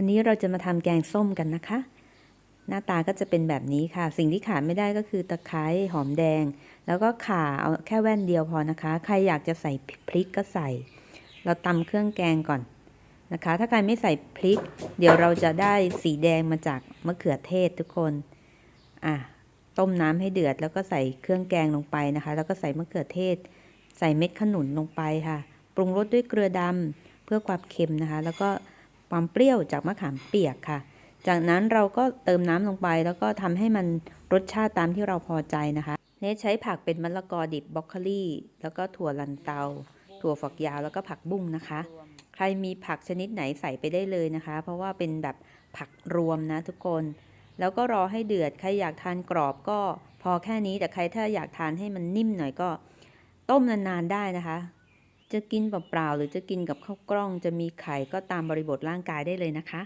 วันนี้เราจะมาทำแกงส้มกันนะคะ หน้าตาก็จะเป็นแบบนี้ค่ะ สิ่งที่ขาดไม่ได้ก็คือตะไคร้หอมแดง แล้วก็ข่าเอาแค่แว่นเดียวพอนะคะ ใครอยากจะใส่พริกก็ใส่ เราตำเครื่องแกงก่อนนะคะ ถ้าใครไม่ใส่พริก เดี๋ยวเราจะได้สีแดงมาจากมะเขือเทศทุกคนอะต้มน้ำให้เดือดแล้วก็ใส่เครื่องแกงลงไปนะคะ แล้วก็ใส่มะเขือเทศ ใส่เม็ดขนุนลงไปค่ะ ปรุงรสด้วยเกลือดำเพื่อความเค็มนะคะ แล้วก็ ความเปรี้ยวจากมะขามเปียกค่ะ จากนั้นเราก็เติมน้ำลงไปแล้วก็ทำให้มันรสชาติตามที่เราพอใจนะคะ เนใช้ผักเป็นมะละกอดิบบรอกโคลี่ แล้วก็ถั่วลันเตา ถั่วฝักยาวแล้วก็ผักบุ้งนะคะ ใครมีผักชนิดไหนใส่ไปได้เลยนะคะ เพราะว่าเป็นแบบผักรวมนะทุกคน แล้วก็รอให้เดือด ใครอยากทานกรอบก็พอแค่นี้ แต่ใครถ้าอยากทานให้มันนิ่มหน่อยก็ ต้มนานๆได้นะคะ จะกินเปล่าๆหรือจะกินกับข้าวกล้อง จะมีไข่ก็ตามบริบทร่างกายได้เลยนะคะ